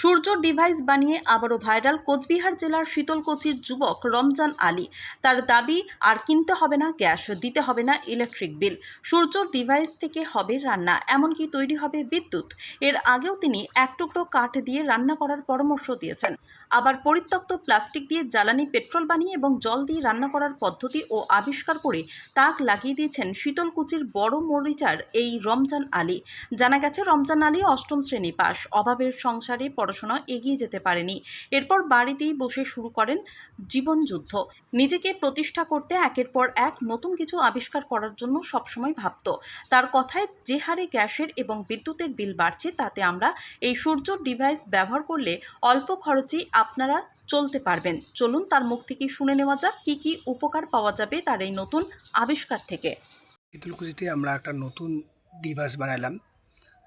সূর্য device বানিয়ে আবারও viral Cooch Behar জেলার শীতলকুচির যুবক রমজান আলী। তার দাবি, আর কিনতে হবে না গ্যাস, দিতে হবে না ইলেকট্রিক বিল সূর্য ডিভাইস থেকে হবে রান্না, এমনকি তৈরি হবে বিদ্যুৎ। এর আগেও তিনি এক টুকরো কাঠ দিয়ে রান্না করার পরামর্শ দিয়েছেন। আবার পরিত্যক্ত প্লাস্টিক দিয়ে জ্বালানি পেট্রোল বানিয়ে এবং জল দিয়ে রান্না করার পদ্ধতি ও আবিষ্কার করে তাক লাগিয়ে দিয়েছেন শীতলকুচির বড় মরিচার এই রমজান আলী। জানা গেছে, রমজান আলী অষ্টম শ্রেণি পাস অভাবের সংসারে পড়াশোনা এগিয়ে যেতে পারেনি। এরপর বাড়িতেই বসে শুরু করেন জীবনযুদ্ধ নিজেকে প্রতিষ্ঠা করতে একের পর এক নতুন কিছু আবিষ্কার করার জন্য সবসময় ভাবত। তার কথায় যে হারে গ্যাসের এবং বিদ্যুতের বিল বাড়ছে, তাতে আমরা এই সূর্য ডিভাইস ব্যবহার করলে অল্প খরচেই আপনারা চলতে পারবেন। চলুন তার মুখ থেকে শুনে নেওয়া যাক, কী কী উপকার পাওয়া যাবে তার এই নতুন আবিষ্কার থেকে। শীতলকুচিতে আমরা একটা নতুন ডিভাইস বানালাম।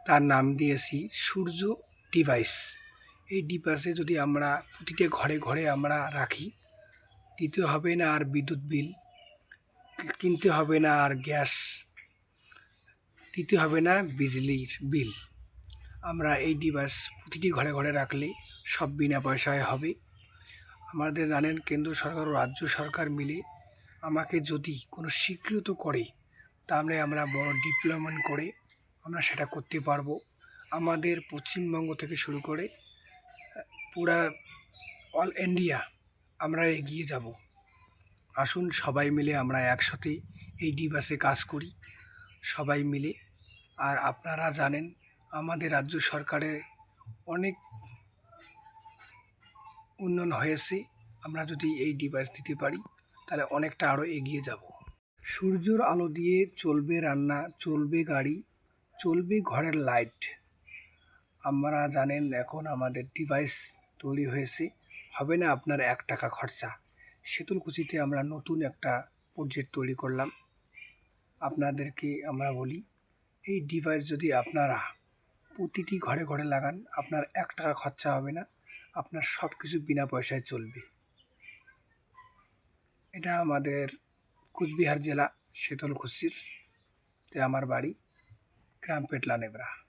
তার নাম দিয়েছি সূর্য ডিভাইস। এই ডিভাইসে যদি আমরা প্রতিটা ঘরে ঘরে আমরা রাখি, দিতে হবে না আর বিদ্যুৎ বিল, কিনতে হবে না আর গ্যাস, দিতে হবে না বিজলির বিল। আমরা এই ডিভাইস প্রতিটি ঘরে ঘরে রাখলে সব বিনা পয়সায় হবে। আমাদের জানেন কেন্দ্র সরকার ও রাজ্য সরকার মিলে আমাকে যদি কোনো স্বীকৃত করে, তাহলে আমরা বড় ডিপ্লয়মেন্ট করে আমরা সেটা করতে পারব। আমাদের পশ্চিমবঙ্গ থেকে শুরু করে পুরা অল ইন্ডিয়া, আমরা এগিয়ে যাব। আসুন সবাই মিলে আমরা একসাথে এই ডিভাসে কাজ করি, সবাই মিলে। আর আপনারা জানেন, আমাদের রাজ্য সরকারের অনেক উন্নয়ন হয়েছে, আমরা যদি এই ডিভাইস দিতে পারি, তাহলে অনেকটা আরও এগিয়ে যাব। সূর্যর আলো দিয়ে চলবে রান্না, চলবে গাড়ি, চলবে ঘরের লাইট। আমরা জানেন এখন আমাদের ডিভাইস তৈরি হয়েছে। হবে না আপনার এক টাকা খরচা? শীতলকুচিতে আমরা নতুন একটা প্রজেক্ট তৈরি করলাম। আপনাদেরকে আমরা বলি, এই ডিভাইস যদি আপনারা প্রতিটি ঘরে ঘরে লাগান, আপনার এক টাকা খরচা হবে না, আপনার সব কিছু বিনা পয়সায় চলবে। এটা আমাদের কুচবিহার জেলা শীতলকুচির তে আমার বাড়ি, গ্রাম পেটলা নেবরা